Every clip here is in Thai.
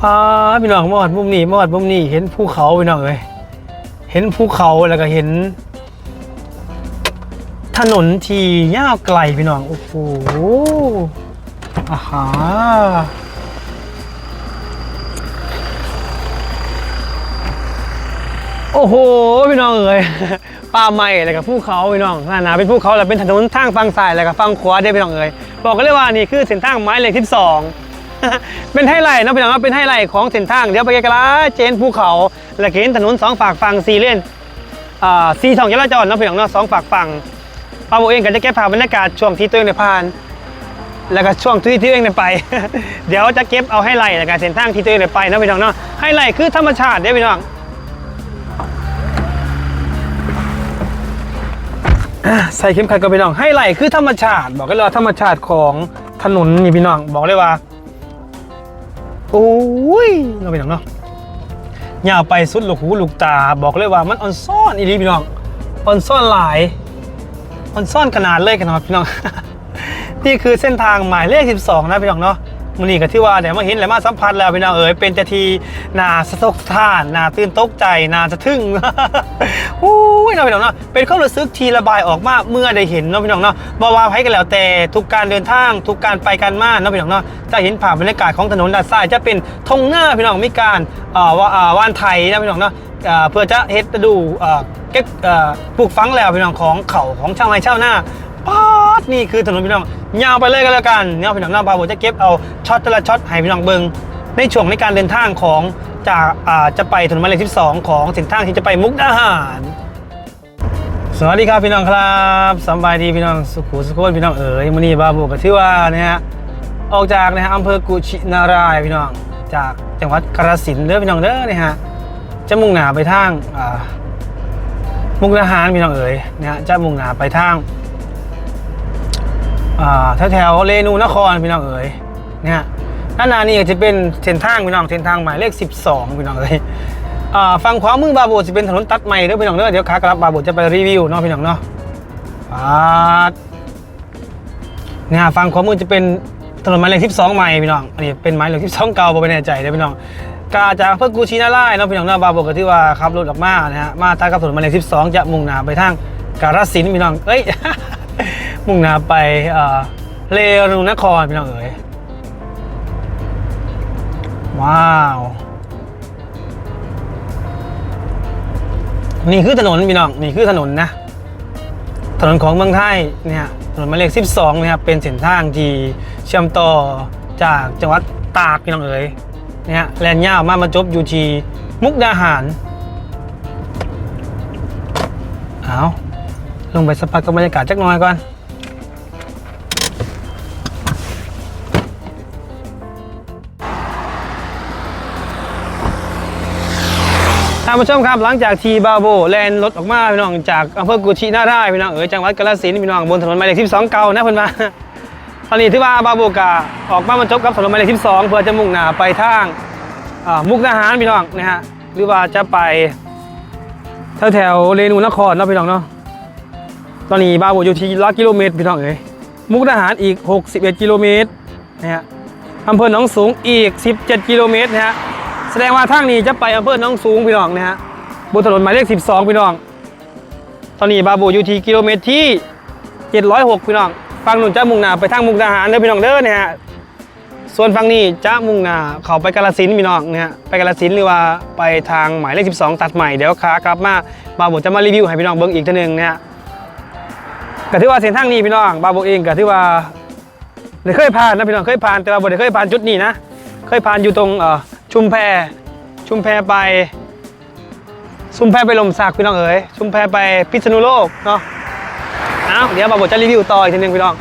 พาพี่น้องมาวัดมุมนี้มาวัดมุมนี้เห็นภูเขาพี่น้องเลยเห็นภูเขาแล้วก็เห็น ถนนที่ยาวไกลพี่น้องโอ้โหอาหาโอ้โหพี่น้องเอ๋ยป่าไม้แล้วก็ภูเขาพี่น้องหนาเป็นภูเขาแล้วเป็นถนนทางฝั่งซ้ายแล้วก็ฝั่งขวาได้พี่น้องเอ๋ยบอกกันเลยว่านี่คือเส้นทางไม้เลขที่สอง เป็นไฮไลท์นาะพี่น้องเนาเป็นไฮไลท์ของเส้นทางเดี๋ยวไปไกลๆเจนภูเขาแล้วก็เห็นถนนสองฝากฝั่งสี่เลนอ่าสี่ช่องจราจรเนาะพี่น้องเนาะสองฝากฝั่งป้าโบเองก็จะเก็บภาพบรรยากาศช่วงที่ตัวเองได้ผ่าน แล้วก็ช่วงที่ตัวเองได้ไป เดี๋ยวจะเก็บเอาให้ไล่แล้วก็เส้นทางที่ตัวเองได้ไปนะพี่น้องเนาะให้ไล่คือธรรมชาติเด้อพี่น้องใส่เข็มขัดกับพี่น้องให้ไล่คือธรรมชาติ บอกกันเลยว่าธรรมชาติของถนนนี่พี่น้อง บอกเลยว่า โอ้ยเราพี่น้องเนาะยาวไปสุดลูกหูลูกตาบอกเลยว่ามันออนซ่อนอีหลีพี่น้องออนซ่อนหลายออนซ่อนขนาดเลยกันครับพี่น้อง นี่คือเส้นทางหมายเลข 12 นะพี่น้องเนาะ มันนี่ก็ที่ว่าเดี๋ยวมาเห็นแล้วมาสัมผัสแล้วพี่น้องเอ๋ยเป็นจะทีนาสะทกท่านนาตื่นตกใจนาสะทึ่งอู้ยเนาะพี่น้องเนาะเป็นความรู้สึกทีระบายออกมาเมื่อได้เห็นเนาะพี่น้องเนาะบอว่าให้กันแล้วแต่ทุกการเดินทางทุกการไปกันมาเนาะพี่น้องเนาะจะเห็นภาพบรรยากาศของถนนด้านซ้ายจะเป็นทงหน้าพี่น้องมีการอ่อว่าอ่าวานไทยนะพี่น้องเนาะเพื่อจะเฮ็ดดูเก็บปลูกฝังแล้วพี่น้องของเขาของชาวไร่ชาวนาป๊าดนี่คือถนนพี่น้อง ยาวไปเลยกันแล้วกันเนี่ยพี่น้องหน้าบาโบจะเก็บเอาช็อตแต่ละช็อตให้พี่น้องเบิงในช่วงในการเดินทางของจากจะไปถนนหมายเลข12 ของเส้นทางที่จะไปมุกดาหารสวัสดีครับพี่น้องครับสบายดีพี่น้องสุขุสุขนพี่น้องเอ๋ยมื้อนี้บาโบก็ถือว่านะฮะออกจากนะฮะอำเภอกุชินารายพี่น้องจากจังหวัดกาฬสินเด้อพี่น้องเด้อนะฮะจะมุ่งหน้าไปทางอ่ามุกดาหารพี่น้องเอ๋ยนะฮะจะมุ่งหน้าไปทาง แถวแถวเรนูนครพี่น้องเอ๋ยเนี่ยด้านหน้านี่จะเป็นเส้นทางพี่น้องเส้นทางหมายเลข 12พี่น้องเอ๋ยอ่าฝั่งขวามือบาโบจะเป็นถนนตัดใหม่เด้อพี่น้องเด้อเดี๋ยวขากลับบาโบจะไปรีวิวเนาะพี่น้องเนาะเนี่ยฝั่งขวามือจะเป็นถนนหมายเลข 12 ใหม่พี่น้องอันนี้เป็นหมายเลข 12 เก่าบ่ไม่แน่ใจเด้อพี่น้องกาจากเพื่อกูชีนาไล่เนาะพี่น้องเนาะบาโบก็ที่ว่าขับรถออกมานะฮะมาทางกับถนนหมายเลข 12 จะมุ่งหน้าไปทางกาฬสินพี่น้องเอ้ย มุ่งหน้าไปเอ่อเรนูนครพี่น้องเอ๋ยว้าว นี่คือถนนพี่น้องนี่คือถนนนะ ถนนของเมืองไทยเนี่ยถนนหมายเลข 12นะครับเป็นเส้นทางที่เชื่อมต่อจากจังหวัดตากพี่น้องเอ๋ยเนี่ยแลนย่าวมามาจบอยู่ที่มุกดาหารเอาลงไปสัมผัสกับบรรยากาศจักหน่อยก่อน ท่านผู้ชมครับหลังจากทีบาโบแลนรถออกมาพี่น้องจากอำเภอกุชินาราพี่น้องเอ๋ยจังหวัดกาฬสินธุ์พี่น้องบนถนนหมายเลข12 เก่านะเพิ่นมาตอนนี้ที่ว่าบาโบกาออกมาบรรจบกับถนนหมายเลข12 เพื่อจะมุ่งหน้าไปทางมุกดาหารพี่น้องนะฮะหรือว่าจะไปแถวแถวเรนูนครเนาะพี่น้องเนาะตอนนี้บาโบอยู่ที่ร้อยกิโลเมตรพี่น้องเอ๋ยมุกดาหารอีก 61 กิโลเมตรนะฮะอำเภอหนองสูงอีก 17 กิโลเมตรนะฮะ แสดงว่าทางนี้จะไปอำเภอหนองสูงพี่น้องนะฮะบนถนนหมายเลข 12 พี่น้อง ตอนนี้บาบูอยู่ที่กิโลเมตรที่ 706 พี่น้องฝั่งนู้นจะมุ่งหน้าไปทางมุกดาหารเด้อพี่น้องเด้อเนี่ยฮะส่วนฝั่งนี้จะมุ่งหน้าเขาไปกาฬสินพี่น้องนะฮะไปกาฬสินหรือว่าไปทางหมายเลข 12 ตัดใหม่เดี๋ยวขากลับมาบาบูจะมารีวิวให้พี่น้องเบิ่งอีกทีนึงนะฮะก็ถือว่าเส้นทางนี้พี่น้องบาบูเองก็ถือว่าได้เคยผ่านนะพี่น้องเคยผ่านแต่ว่าบ่ได้เคยผ่านจุดนี้นะ เคยผ่านอยู่ตรงเอ่อ ชุมแพ ชุมแพไป ชุมแพไปลมสักพี่น้องเอ๋ย ชุมแพไปพิษณุโลกเนาะเอาเดี๋ยวมาบจะรีวิวต่ออีกทีหนึงพี่น้อง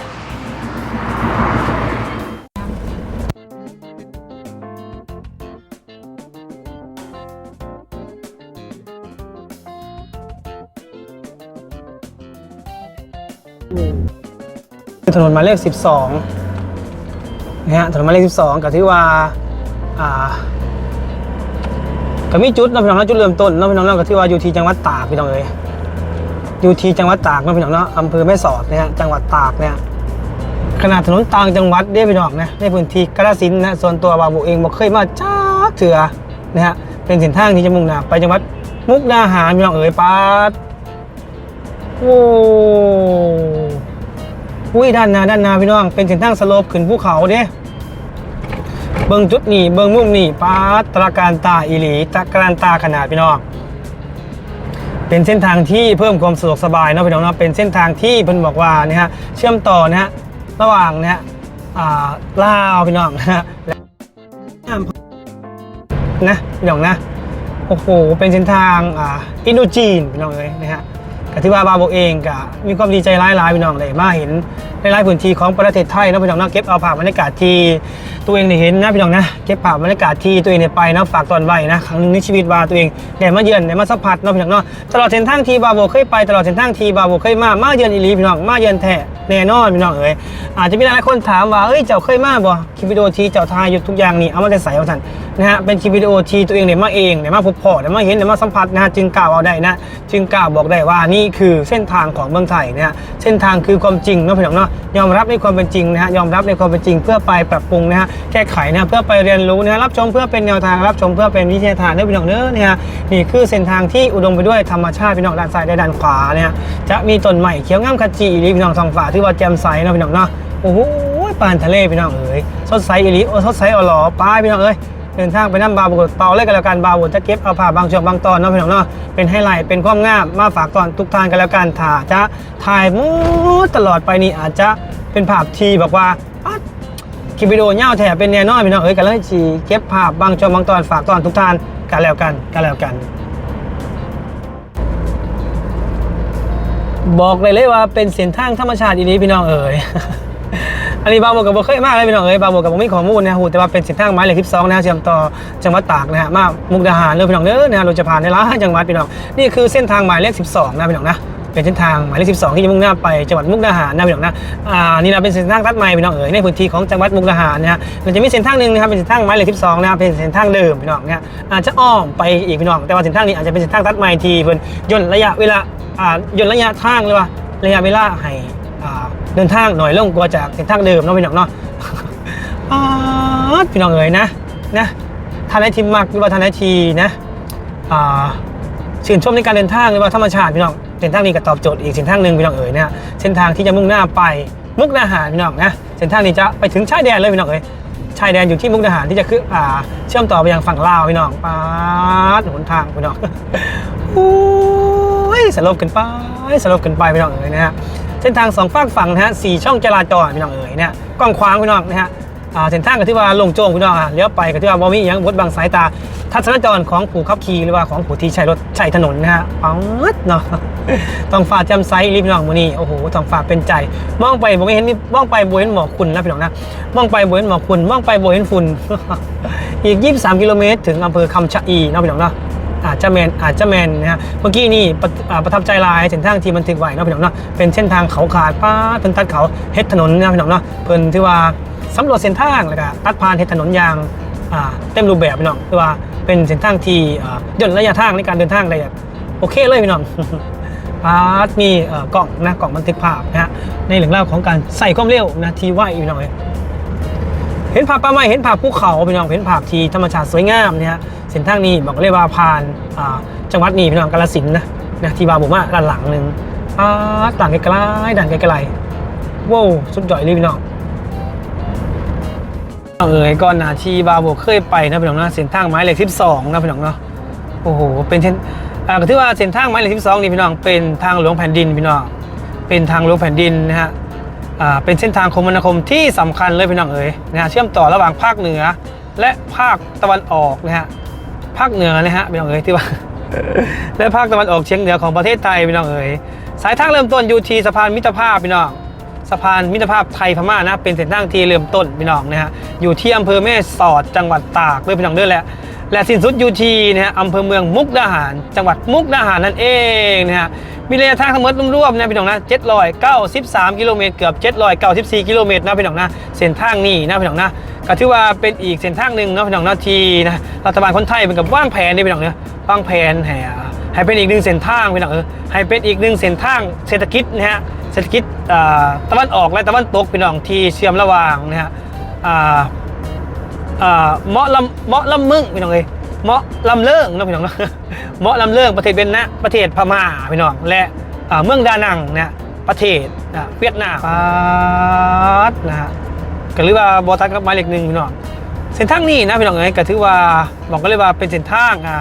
ถนนหมายเลข 12นะฮะถนนหมายเลข 12 กับที่ว่าอ่า ก็มีจุดนะพี่น้องนะจุดเริ่มต้นนะพี่น้องนาะก็ที่ว่าอยู่ที่จังหวัดตากพี่น้องเอ้ยอยู่ที่จังหวัดตากนะพี่น้องเนาะอำเภอแม่สอดเนี่ยจังหวัดตากเนี่ยขนาดถนนต่างจังหวัดเด้พี่น้องนะในพื้นที่กาฬสินธุ์นะส่วนตัวบาบุเองบ่เคยมาจักเถื่อนะฮะเป็นเส้นทางที่จะมุ่งหน้าไปจังหวัดมุกดาหารพี่น้องเอ๋ยปาดโอ้อุ้ยด้านหน้าด้านหน้าพี่น้องเป็นเส้นทางสโลปขึ้นภูเขาเด้ เบิ่งจุดนี้เบิ่งมุมนี้ปาตระการตาอีหลีตระการตาขนาดพี่น้องเป็นเส้นทางที่เพิ่มความสะดวกสบายเนาะพี่น้องเนาะเป็นเส้นทางที่เพิ่นบอกว่านะฮะเชื่อมต่อนะฮะระหว่างนะฮะอ่าลาวพี่น้องนะฮะนะพี่น้องนะโอ้โหเป็นเส้นทางอ่าอินโดจีนพี่น้องเลยนะฮะก็ที่ว่าบาโบเองก็มีความดีใจร้ายๆพี่น้องเลยมาเห็นในหลายพื้นที่ของประเทศไทยเนาะพี่น้องเนาะเก็บเอาภาพบรรยากาศที่ ตัวเองได้เห็นนะพี่น้องนะเก็บภาพบรรยากาศที่ตัวเองได้ไปนะฝากตอนไว้นะครั้งหนึงในชีวิตว่าตัวเองได้มาเยือนได้มาสัมผัสเนาะพี่น้องเนาะตลอดเส้นทางที่บาโบเคยไปตลอดเส้นทางที่บาโบเคยมามาเยือนอีหลีพี่น้องมาเยือนแท้แน่นอนพี่น้องเอ๋ยอาจจะมีหลายคนถามว่าเอ้ยเจ้าเคยมาบ่คลิปวิดีโอที่เจ้าทายอยู่ทุกอย่างนี่เอามาแต่ใส่เอาท่าน นะฮะเป็นคลิปวิดีโอที่ตัวเองได้มาเองได้มาพบพ่อได้มาเห็นได้มาสัมผัสนะฮะจึงกล่าวเอาได้นะจึงกล่าวบอกได้ว่านี่คือเส้นทางของเมืองไทยนะฮะเส้นทางคือความจริงเนาะพี่น้องเนาะยอมรับในความเป็นจริงนะฮะยอมรับในความเป็นจริง เพื่อไปปรับปรุงนะฮะแก้ไขนะฮะเพื่อไปเรียนรู้นะฮะรับชมเพื่อเป็นแนวทางรับชมเพื่อเป็นวิทยาทานเด้อพี่น้องเด้อเนี่ยฮะนี่คือเส้นทางที่อุดมไปด้วยธรรมชาติพี่น้องด้านซ้ายและด้านขวาเนี่ยจะมีต้นไม้เขียวงามขจีอีหลีพี่น้องทองฟ้าที่ว่าแจ่มใสนะพี่น้องเนาะโอ้โหปานทะเลพี่น้องเอ๋ยสดใสอีหลีโอ้สดใสอ๋อหล่อป้ายพี่น้องเอ้ย เดินทางไปน้ำบาบุกเป่าเลยกันแล้วกันบาบุจะเก็บเอาผ่าบางช่วงบางตอนเนาะพี่น้องเนาะเป็นไฮไลท์เป็นความงามมาฝากตอนทุกทานกันแล้วกันถ่าจะถ่ายมูตลอดไปนี่อาจจะเป็นภาพทีบอกว่าอ๊ะคลิปวิดีโอเงาแถบเป็นแน่นอนพี่น้องเอ้ยกันเลยจีเก็บภาพบางช่วงบางตอนฝากตอนทุกทานกันแล้วกันกันแล้วกัน บอกเลยเลยว่าเป็นเส้นทางธรรมชาติอีนี้พี่น้องเอ๋ย อันนี้บางบวกับบ่เคยมากเลยพี่น้องเอ้ยบางบวกับบ่มีข้อมูลนะฮูแต่ว่าเป็นเส้นทางหมายเลข12นะฮะเชื่อมต่อจังหวัดตากนะฮะมามุกดาหารเลยพี่น้องเด้อนะฮะเราจะผ่านในหลายจังหวัดพี่น้องนี่คือเส้นทางหมายเลข12 นะพี่น้องนะเป็นเส้นทางหมายเลข 12 ที่จะมุ่งหน้าไปจังหวัดมุกดาหารนะพี่น้องนะ อ่า นี่นะเป็นเส้นทางตัดใหม่พี่น้องเอ๋ยในพื้นที่ของจังหวัดมุกดาหารนะฮะมันจะมีเส้นทางหนึ่งนะครับเป็นเส้นทางหมายเลข 12 นะครับเป็นเส้นทางเดิมพี่น้องเนี่ยอาจจะอ้อมไปอีกพี่น้อง แต่ว่าเส้นทางนี้อาจจะเป็นเส้นทางตัดใหม่ที่เพิ่นย่นระยะเวลา อ่า ย่นระยะทางหรือว่าระยะเวลาให้ เดินทางหน่อยลงกว่าจากเส้นทางเดิมเนาะพี่น้องเนาะพี่น้องเอ๋ยนะนะทานไอทีมักหรือว่าทานไอทีนะอ่าชื่นชมในการเดินทางหรือว่าธรรมชาติพี่น้องเส้นทางนี้ก็ตอบโจทย์อีกเส้นทางหนึ่งพี่น้องเอ๋ยนะฮะเส้นทางที่จะมุ่งหน้าไปมุกดาหารพี่น้องนะเส้นทางนี้จะไปถึงชายแดนเลยพี่น้องเอ๋ยชายแดนอยู่ที่มุกดาหารที่จะคืออ่าเชื่อมต่อไปยังฝั่งลาวพี่น้องปาดหนทางพี่น้องโอ้ยสลบกันไปสลบกันไปพี่น้องเอ๋ยนะฮะ เส้นทางสองฝากฝั่งนะฮะสี่ช่องจราจรพี่น้องเอ๋ยเนี่ยกว้างขวางพี่น้องนะฮะเส้นทางก็ที่ว่าลงโจงพี่น้องอะเลี้ยวไปก็ที่ว่าบ่มีอหยังบดบังสายตา ทัศนจรของผู้ขับขี่หรือว่าของผู้ที่ใช้รถใช้ถนนนะฮะปังเนาะต้องฝ่าจำไซรีบน้องมือนี่โอ้โหต้องฝ่าเป็นใจ มองไปบ่ไม่เห็นนี่มองไปบ่เห็นหมอกคุณนะพี่น้องนะมองไปบ่เห็นหมอกคุณมองไปบ่เห็นฝุ่นอีก 23 กิโลเมตร ถึงอำเภอคำชะอีนะพี่น้องเนาะ อาจจะแมนอาจจะแมนนะฮะเมื่อกี้นี่ประประทับใจลายเส้นทางที่มันถึกไหวเนาะพี่น้องเนาะเป็นเส้นทางเขาขาดป้าเพิ่นตัดเขาเฮ็ดถนนนะพี่น้องเนาะเพิ่นที่ว่าสำรวจเส้นทางแล้วก็ตัดผ่านเฮ็ดถนนอย่างอ่าเต็มรูปแบบพี่น้องที่ว่าเป็นเส้นทางที่ย่นระยะทางในการเดินทางได้แบบโอเคเลยพี่น้องพาร์ทมีอ่อกล่องนะกล่องบันทึกภาพนะฮะในเรื่องเล่าวของการใส่ความเร็วนะทีไวพี่น้องเอ้ยเห็นภาพป่าไม้เห็นภาพภูเขาพี่น้องเห็นภาพที่ธรรมชาติสวยงามเนี่ย ส้นทางนี้บอกเลยว่าผ่านาจังหวัดนี้พี่น้องกาฬสินนะนะที่บาบุมาด้านหลังหนึ่งอ่าต่างไกลๆด่านไกลๆว้าวสุดยอดเลยพี่น้องเอ๋ยก่อนหน้าที่บาโบเคยไปนะพี่น้องนะเส้นทางไม้เลขที่สองนะพี่น้องเนาะโอ้โหเป็นเส้นอ่าก็ถือว่าเส้นทางไม้เลขที่สองนี่พี่น้องเป็นทางหลวงแผ่นดินพี่น้องเป็นทางหลวงแผ่นดินนะฮะอ่าเป็นเส้นทางคมนาคมที่สำคัญเลยพี่น้องเอ๋ยนะฮะเชื่อมต่อระหว่างภาคเหนือและภาคตะวันออกนะฮะ ภาคเหนือนะฮะพี่น้องเอ๋ยที่ว่า และภาคตะวันออกเฉียงเหนือของประเทศไทยพี่น้องเอ๋ยสายทางเริ่มต้นอยู่ที่สะพานมิตรภาพพี่น้องสะพานมิตรภาพไทยพม่านะเป็นเส้นทางที่เริ่มต้นพี่น้องนะฮะอยู่ที่อำเภอแม่สอดจังหวัดตากด้วยพี่น้องด้วยแหละและสิ้นสุดอยู่ที่นะฮะอำเภอเมืองมุกดาหาร จังหวัดมุกดาหารนั่นเองนะฮะ มีระยะทางทั้งหมดรวมๆนะพี่น้องนะ793กิโลเมตรเกือบ794กิโลเมตรนะพี่น้องนะเส้นทางนี้นะพี่น้องนะก็ถือว่าเป็นอีกเส้นทางหนึ่งนะพี่น้องนะที่นะรัฐบาลคนไทยเป็นกับว่างแผนนี่พี่น้องนะว่างแผนให้อ่าให้เป็นอีกหนึ่งเส้นทางพี่น้องเออให้เป็นอีกหนึ่งเส้นทางเศรษฐกิจนะฮะเศรษฐกิจตะวันออกและตะวันตกพี่น้องที่เชื่อมระหว่างนะฮะอ่าอ่าเมาะลำเมาะลำมึงพี่น้องเอ้ เหมาะลำเลิงนะพี่น้องเนาะเหมาะลำเลิงประเทศเวียดนามประเทศพม่าพี่น้องและเมืองดานังนะประเทศเวียดนามนะฮะก็เรียกว่าบอตันกับหมายเลขหนึ่งพี่น้องเส้นทางนี้นะพี่น้องเอ้ยก็ถือว่าบอกก็เลยว่าเป็นเส้นทางอ่า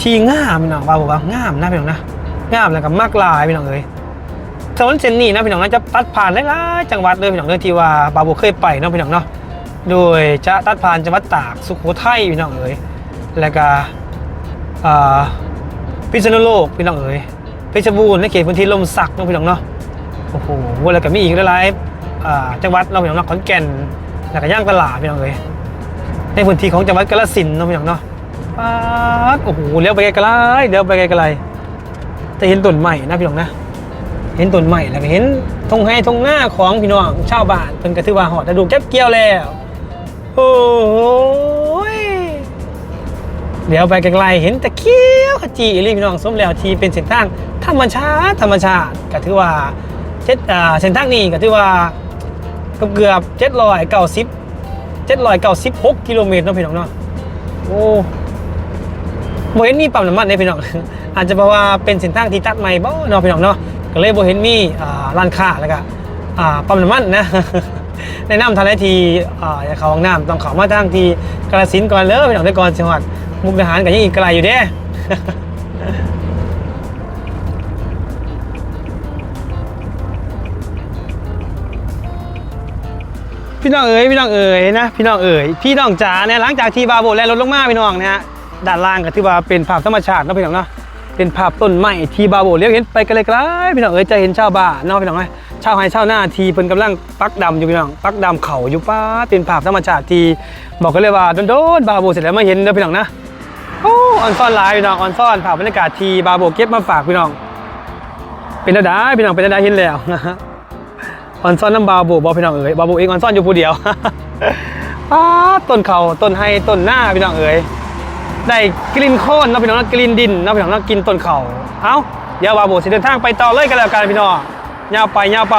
ที่งามพี่น้องว่าบอกว่างามนะพี่น้องนะงามแล้วก็มากลายพี่น้องเอ้ยถนนเส้นนี้นะพี่น้องนะจะตัดผ่านหลายๆจังหวัดเลยพี่น้องเลยที่ว่าบาบูเคยไปเนาะพี่น้องเนาะ โดยจะตัดผ่านจังหวัดตากสุโขทัยพี่น้องเอ๋ยแล้วก็พิษณุโลกพี่น้องเอ๋ยเพชรบูรณ์ในเขตพื้นที่ลมสักเนาะพี่น้องเนาะโอ้โหแล้วก็มีอีกหลายๆจังหวัดเนาะพี่น้องเนาะขอนแก่นแล้วก็ย่างตลาดพี่น้องเอ๋ยในพื้นที่ของจังหวัดกาฬสินธุ์เนาะพี่น้องเนาะป๊าดโอ้โหเลี้ยวไปไกลๆเดี๋ยวไปไกลๆจะเห็นต้นใหม่นะพี่น้องนะเห็นต้นใหม่แล้วก็เห็นทงไห้ทงหน้าของพี่น้องชาวบ้านเพิ่นก็ถือว่าหอดดูเก็บเกี่ยวแล้ว โอ้ยเดี๋ยวไปไกลๆเห็นแตะเคียวขจีอีหลีพี่น้องสมแล้วทีเป็นเส้นทางธรรมชาติธรรมชาติก็ถือว่าเจ็ดเส้นทางนี้ก็ถือว่าเกือบเกือบเจ็ดร้อยเก้าสิบเจ็ดร้อยเก้าสิบหกกิโลเมตรเนาะพี่น้องเนาะโอ้โบเห็นมีปั๊มน้ำมันเลยพี่น้องอาจจะเพราะว่าเป็นเส้นทางที่ตัดใหม่บ่เนาะพี่น้องเนาะก็เลยโบเห็นมีอ่าร้านค้าแล้วก็ปั๊มน้ำมันนะ แนะนำทางไหนทีอ่าอย่าเข้าห้องน้ำต้องเขามาทางทีกาฬสินก่อนเลยพี่น้องได้ก่อนจังหวัดมุกดาหารก็ยังอีกไกลอยู่เด้พี่น้องเอ๋ยพี่น้องเอ๋ยนะพี่น้องเอ๋ยพี่น้องจ๋าเนี่ยหลังจากที่บาโบแลนรถลงมาพี่น้องนะฮะด้านล่างก็ถือว่าเป็นภาพธรรมชาติเนาะพี่น้องเนาะเป็นภาพต้นไม้ที่บาโบเลี้ยวเห็นไปไกลๆพี่น้องเอ๋ยจะเห็นชาวบ้านเนาะพี่น้องเอ้ย ช่าไร่ชาวนาทีเพิ่นกำลังปักดำอยู่พี่น้องปักดำเขาอยู่ป้าเป็นภาพธรรมชาติทีบอกกันเลยว่าโดนๆบาโบเสร็จแล้วมาเห็นเด้อพี่น้องนะโอ้ออนซ่อนหลายพี่น้องออนซ่อนภาพบรรยากาศทีบาโบเก็บมาฝากพี่น้อง เป็นระดาพี่น้องเป็นระดาเห็นแล้วออนซ่อนน้ำบาโบบอพี่น้องเอ๋ยบาโบเองออนซ่อนอยู่ผู้เดียวป้าต้นเขาต้นไฮต้นหน้าพี่น้องเอ๋ยได้กลิ่นโคนนะพี่น้องนะกลิ่นดินนะพี่น้องนะกินต้นเขาเอ้าเดี๋ยวบาโบสิเดินทางไปต่อเลยกันแล้วกันพี่น้อง ยาไปยาไป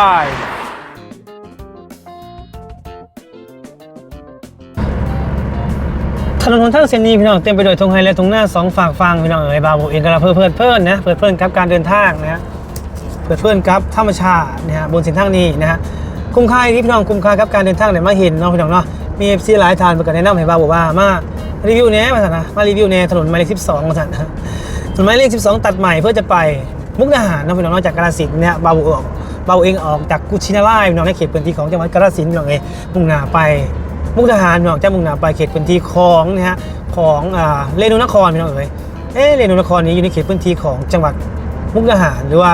ถนนหนทางเส้นนี้พี่น้องเต็มไปด้วยธงไฮและธงหน้าสองฝากฟังพี่น้องเอ๋ยบาโบเองก็รับเพื่อเพื่อนเพื่อนนะ เพื่อเพื่อนครับการเดินทางนะเพื่อเพื่อนครับธรรมชาตินะฮะบนเส้นทางนี้นะฮะคุ้มค่าที่พี่น้องคุ้มค่าครับการเดินทางไหนมาเห็นเนาะพี่น้องเนาะมีเอฟซีหลายทานเพื่อนแนะนำให้บาบอกว่ามารีวิวแน่มาสันนะมารีวิวแน่ถนนหมายเลขสิบสองมาสันนะถนนหมายเลขสิบสองตัดใหม่เพื่อจะไป มุกดาหารเนาะพี่น้องนาะจากกาฬสินธุ์เนี่ยบาบูออกบาบูเองออกจากกุชินาร่ายพี่น้องในเขตพื้นที่ของจังหวัดกาฬสินธุ์น้องเองมุ่งหน้าไป มุกดาหารพี่น้องจะมุ่งหน้าไปเขตพื้นที่ของนะฮะของอ่าเรนูนครพี่น้องเอ๋ยเอ๊เรนูนครนี้อยู่ในเขตพื้นที่ของจังหวัดมุกดาหารหรือว่า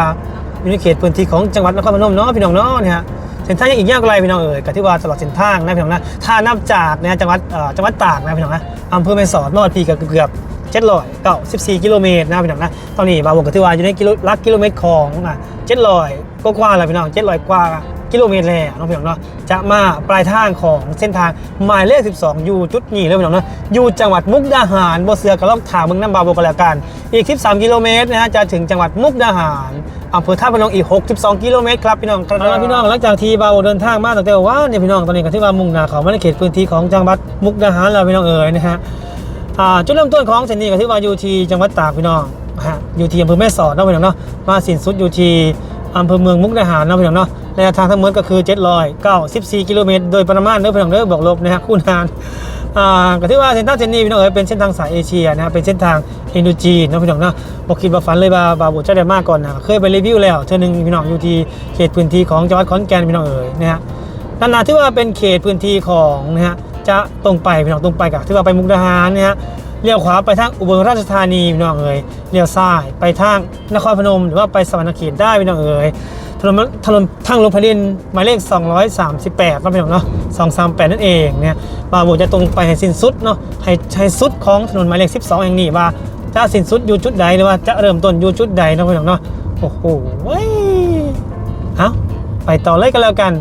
อยู่ในเขตพื้นที่ของจังหวัดนครพนมเนาะพี่น้องเนาะเนี่ยฮะเส้นทางยังอีกยาวไกลพี่น้องเอ๋ยกับที่ว่าตลอดเส้นทางนะพี่น้องนะถ้านับจากนะจังหวัดจังหวัดตากนะพี่น้องนะอำเภอแม่สอดนอดพีกับเกือบ เจ็ดร้อยเก้าสิบสี่กิโลเมตรนะพี่น้องนะตอนนี้บาบอกกับที่ว่าอยู่ในกิโลลักกิโลเมตรของอะเจ็ดร้อยกว่าๆแล้วพี่น้องเจ็ดร้อยกว่ากิโลเมตรแล้วเนาะพี่น้องเนาะจะมาปลายทางของเส้นทางหมายเลข 12 อยู่จุดนี้เลยพี่น้องเนาะอยู่จังหวัดมุกดาหารบ่เสือกับลองถามมึงน้ำบาโบกันแล้วกันอีก 13 กิโลเมตรนะฮะจะถึงจังหวัดมุกดาหารอำเภอท่าพนองอีก 62 กิโลเมตรครับพี่น้องครับพี่น้องหลังจากที่เบาเดินทางมาตั้งแต่ว่าเนี่ยพี่น้องตอนนี้ก็ที่ว่ามุ่งหน้าเขามาในเขตพื้นที่ของจังหวัดมุกดาหารแล้วพี่น้องเอ๋ยนะฮะ จุดเริ่มต้นของเส้นนี้ก็ที่ว่าอยู่ที่จังหวัดตากพี่น้องฮะอยู่ที่อำเภอแม่สอดเนาะพี่น้องเนาะมาสิ้นสุดอยู่ที่อำเภอเมืองมุกดาหารเนาะพี่น้องเนาะระยะทางทั้งหมดก็คือ 794 กิโลเมตร โดยประมาณเด้อพี่น้องเด้อบอกลบนะฮะคูณหารอ่าก็ที่ว่าเส้นทางเส้นนี้พี่น้องเอ๋ยเป็นเส้นทางสายเอเชียนะครับเป็นเส้นทางอินโดจีนนะพี่น้องเนาะบอกคิดว่าฝันเลยบาบาบุเจ้าได้มากก่อนนะเคยไปรีวิวแล้วเท่านึงพี่น้องอยู่ที่เขตพื้นที่ของจังหวัดขอนแก่นพี่น้องเอ๋ยนะฮะนั่นนะที่ว่าเป็นเขตพื้นที่ของนะฮะ จะตรงไปพี่น้องตรงไปกับที่ว่าไปมุกดาหารเนะฮะเลี้ยวขวาไปทางอุบลราชธานีพี่น้องเอ๋ยเลี้ยวซ้ายไปทางนครพนม หรือว่าไปสวรรณเขตได้พี่น้องเอ๋ยถนนถนนทางลงพดินหมายเลข 238ก็เป็นของเนาะ238 นั่นเองเนี่ยบาโบจะตรงไปให้สิ้นสุดเนาะให้ให้สุดของถนนหมายเลข 12 แห่งนี้ว่าจะสิ้นสุดอยู่จุดใดหรือว่าจะเริ่มต้นอยู่จุดใดเนาะพี่น้องเนาะโอ้โหเว้ยเอาไปต่อเลยกันแล้วกัน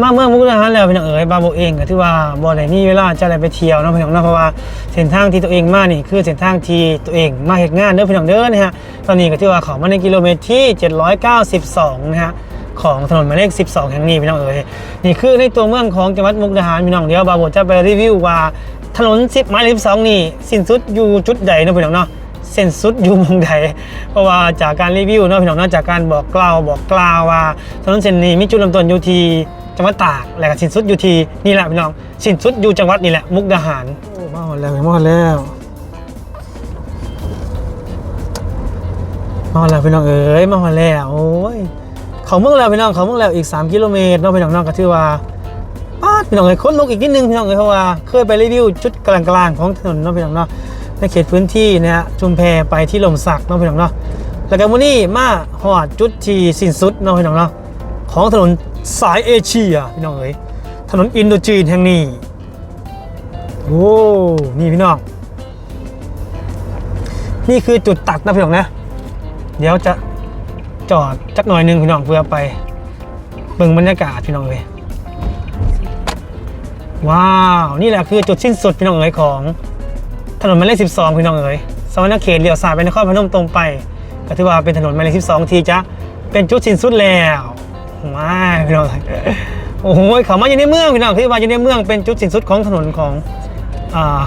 มาเมื่อมุกดาหารแล้วพี่น้องเอ๋ยบาโบเองก็ที่ว่าบ่ได้มีเวลาจะได้ไปเที่ยวเนาะพี่น้องเนาะเพราะว่าเส้นทางที่ตัวเองมานี่คือเส้นทางที่ตัวเองมาเฮ็ดงานเด้อพี่น้องเด้อนะฮะตอนนี้ก็ที่ว่าเขามาในกิโลเมตรที่ 792นะฮะของถนนหมายเลข 12 แห่งนี้พี่น้องเอ๋ยนี่คือในตัวเมืองของจังหวัดมุกดาหารพี่น้องเดี๋ยวบาโบจะไปรีวิวว่าถนน 10หมายเลข12 นี่สิ้นสุดอยู่จุดใดเนาะพี่น้องเนาะเส้นสุดอยู่มองใดเพราะว่าจากการรีวิวเนาะพี่น้องเนาะจากการบอกกล่าวบอกกล่าวว่าถนนเส้นนี้มีจุดเริ่มต้นอยู่ที่ จังหวัดตากและก็สินสุดอยู่ที่นี่แหละพี่น้องสินสุดอยู่จังหวัดนี่แหละมุกดาหารโอ้มาหมดแล้วมาหมดแล้วมาแล้วพี่น้องเอ๋ยมาหอแล้วโอ้ยเขาเมืองแล้วพี่น้องเขาเมืองแล้วอีก 3 กิโลเมตรเนาะพี่น้องเนาะก็ถือว่าป้าพี่น้องเอ๋ยค้นลกอีกนิดนึงพี่น้องเอ๋ยเพราะว่าเคยไปรีวิวจุดกลางๆของถนนเนาะพี่น้องเนาะในเขตพื้นที่นะฮะชุมแพไปที่ลมสักเนาะพี่น้องเนาะแล้วก็มื้อนี้มาฮอดจุดที่สิ้นสุดเนาะพี่น้องเนาะของถนน สายเอเชียพี่น้องเอ๋ยถนนอินโดจีนแห่งนี้โอ้นี่พี่น้อง นี่คือจุดตัดนะพี่น้องนะ เดี๋ยวจะจอดจักหน่อยหนึงพี่น้องเพื่อไปเบิ่งบรรยากาศพี่น้องเลยว้าว นี่แหละคือจุดสิ้นสุดพี่น้องเอ๋ยของถนนหมายเลข12 พี่น้องเอ๋ยสวรรณเขตเลี้ยวซ้ายไปนครพนมตรงไปก็ถือว่าเป็นถนนหมายเลข12 ที่จะเป็นจุดสิ้นสุดแล้ว ว้าพี่น้องเอ๋ยโอ้โหเขามาอยู่ในเมืองพี่น้องที่ว่าอยู่ในเมืองเป็นจุดสิ้นสุดของถนนของอ่า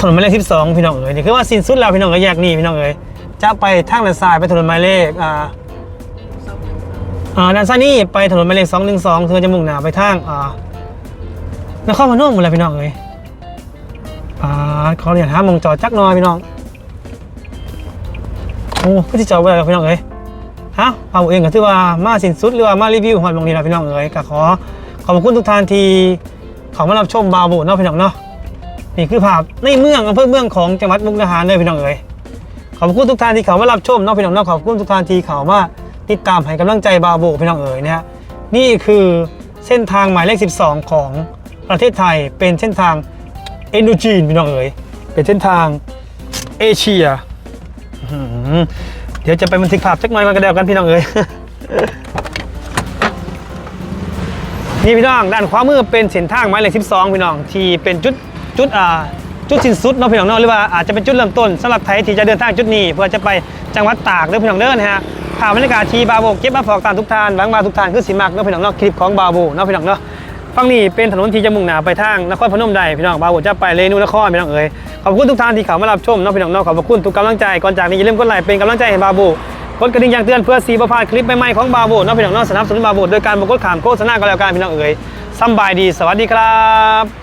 ถนนหมายเลข12พี่น้องเอ๋ยนี่คือว่าสิ้นสุดแล้วพี่น้องเอ๋ยแยกนี่พี่น้องเอ๋ยจะไปทางด้านซ้ายไปถนนหมายเลขอ่าอ่าด้านซ้ายนี่ไปถนนหมายเลข212เธอจะมุ่งหน้าไปทางอ่านครพนมหมดแล้วพี่น้องเอ๋ยอ่าขอเรียนหามองจอดจักหน่อยพี่น้องโอ้พี่ที่จอดไว้แล้วพี่น้องเอ๋ย ฮะเอาเองก็ถือว่ามาสิ้นสุดหรือว่ามารีวิวหอดมองนี้แล้วพี่น้องเอ๋ยก็ขอขอบคุณทุกท่านที่เขามารับชมบาบูเนาะพี่น้องเนาะนี่คือภาพในเมืองอำเภอเมืองของจังหวัดมุกดาหารเลยพี่น้องเอ๋ยขอบคุณทุกท่านที่เขามารับชมเน้องพี่น้องเนาะขอบคุณทุกท่านที่เขามาติดตามให้กำลังใจบาโบพี่น้องเอ๋ยนะฮะนี่คือเส้นทางหมายเลข 12 ของประเทศไทยเป็นเส้นทางเอนโดจีนพี่น้องเอ๋ยเป็นเส้นทางเอเชียอื เดี๋ยวจะไปบันทึกภาพสักหน่อยมันก็เดียวกันพี่น้องเอ๋ยนี่พี่น้องด้านขวามือเป็นเส้นทางหมายเลข12 พี่น้องที่เป็นจุดจุดอ่าจุดสิ้นสุดเนาะพี่น้องเนาะหรือว่าอาจจะเป็นจุดเริ่มต้นสำหรับไทยที่จะเดินทางจุดนี้ เพื่อจะไปจังหวัดตากเด้อพี่น้องเด้อนะฮะข่าวบรรยากาศที่บาโบเก็บมาฝากตามทุกท่านหวังมาทุกท่านคือสิมักเนาะพี่น้องเนาะคลิปของบาโบเนาะพี่น้องเนาะ ฝั่งนี้เป็นถนนที่จะมุ่งหน้าไปทางนครพนมได้พี่น้องบาวจะไปเรนูนครพี่น้องเอ๋ยขอบคุณทุกท่านที่เข้ามารับชมน้องพี่น้องเนาะขอบคุณทุกกำลังใจก่อนจากนี้อย่าลืมกดไลค์เป็นกำลังใจให้บาบูกดกระดิ่งแจ้งเตือนเพื่อสีประพาดคลิปใหม่ๆของบาบูน้องพี่น้องเนาะสนับสนุนบาโบโดยการบกดขามโฆษณาก็แล้วกันพี่น้องเอ๋ยสบายดี สวัสดีครับ